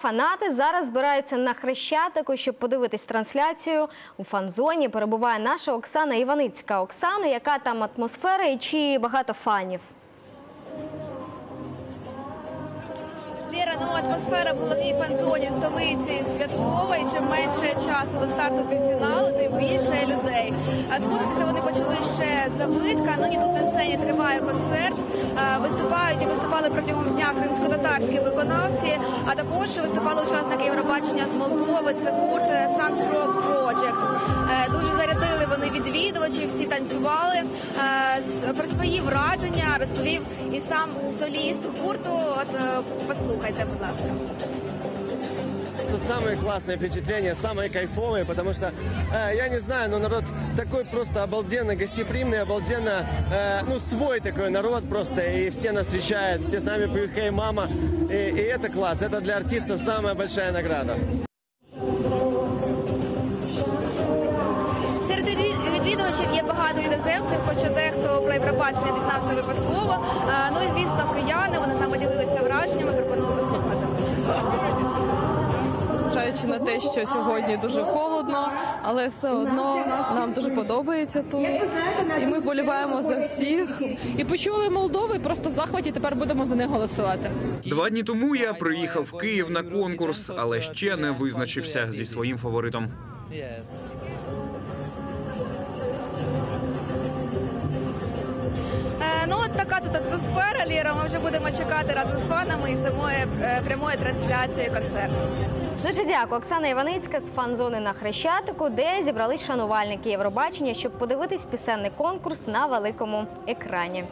фанати зараз збираються на хрещатику, щоб подивитись трансляцію. У фан-зоні перебуває наша Оксана Іваницька. Оксана, яка там атмосфера і чи багато фанів? Лєра, ну атмосфера в головній фан-зоні столиці святкова, і чим менше часу до старту півфіналу, тим більше людей. А сходитися вони почали ще за битка. Нині тут на сцені триває концерт. А, Виступають і виступали протягом дня кримсько-татарські виконавці. А також виступали учасники Євробачення з Молдови. Це гурт Sans Rock Project. Е, Дуже зарядили вони відвідувачі, всі танцювали. Е, Про свої враження розповів і сам соліст гурту. От е, послухайте, будь ласка Это самые классные впечатления, самые кайфовые, потому что, э, я не знаю, но народ такой просто обалденно гостеприимный, обалденно, э, ну, свой такой народ просто, и все нас встречают, все с нами поют «Хей, мама», и, и это класс, это для артиста самая большая награда. Серед відві- відвідувачів є багато іноземців, хоча дехто про Євробачення дізнався випадково. Е, Ну і звісно, кияни вони з нами ділилися враженнями. Пропоную послухати. Зважаючи на те, що сьогодні дуже холодно, але все одно нам дуже подобається тут. І ми вболіваємо за всіх. І почули Молдову, і просто в захваті тепер будемо за них голосувати. Два дні тому я приїхав в Київ на конкурс, але ще не визначився зі своїм фаворитом. Ну от така тут атмосфера. Ліра. Ми вже будемо чекати разом з фанами і самої е, прямої трансляції концерту. Дуже дякую, Оксана Іваницька з фан-зони на Хрещатику, де зібрались шанувальники Євробачення, щоб подивитись пісенний конкурс на великому екрані.